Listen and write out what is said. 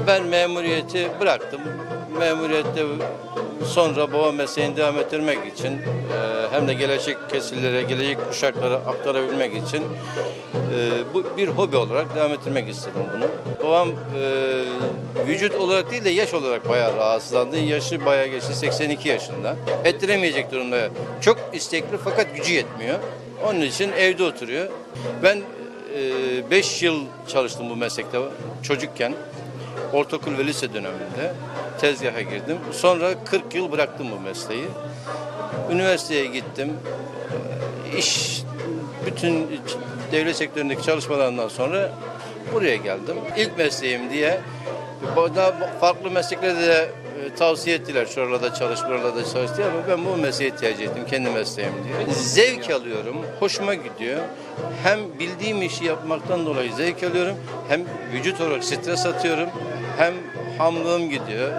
Ben memuriyeti bıraktım. Memuriyette sonra baba mesleğini devam ettirmek için e, hem de gelecek kesillere, gelecek kuşaklara aktarabilmek için e, bu bir hobi olarak devam ettirmek istedim bunu. Babam e, vücut olarak değil de yaş olarak bayağı rahatsızlandı. Yaşı bayağı geçti, 82 yaşında. Ettiremeyecek durumda. Çok istekli fakat gücü yetmiyor. Onun için evde oturuyor. Ben 5 yıl çalıştım bu meslekte çocukken. Ortaokul ve lise döneminde tezgaha girdim. Sonra 40 yıl bıraktım bu mesleği. Üniversiteye gittim. Ee, İş bütün devlet sektöründeki çalışmalarından sonra buraya geldim. İlk mesleğim diye daha farklı mesleklerde de e, tavsiye ettiler. Şuralarda çalış, buralarda çalış diye ama ben bu mesleği tercih ettim. Kendi mesleğim diye. Zevk alıyorum. Hoşuma gidiyor. Hem bildiğim işi yapmaktan dolayı zevk alıyorum. Hem vücut olarak stres atıyorum. Hem hamlığım gidiyor.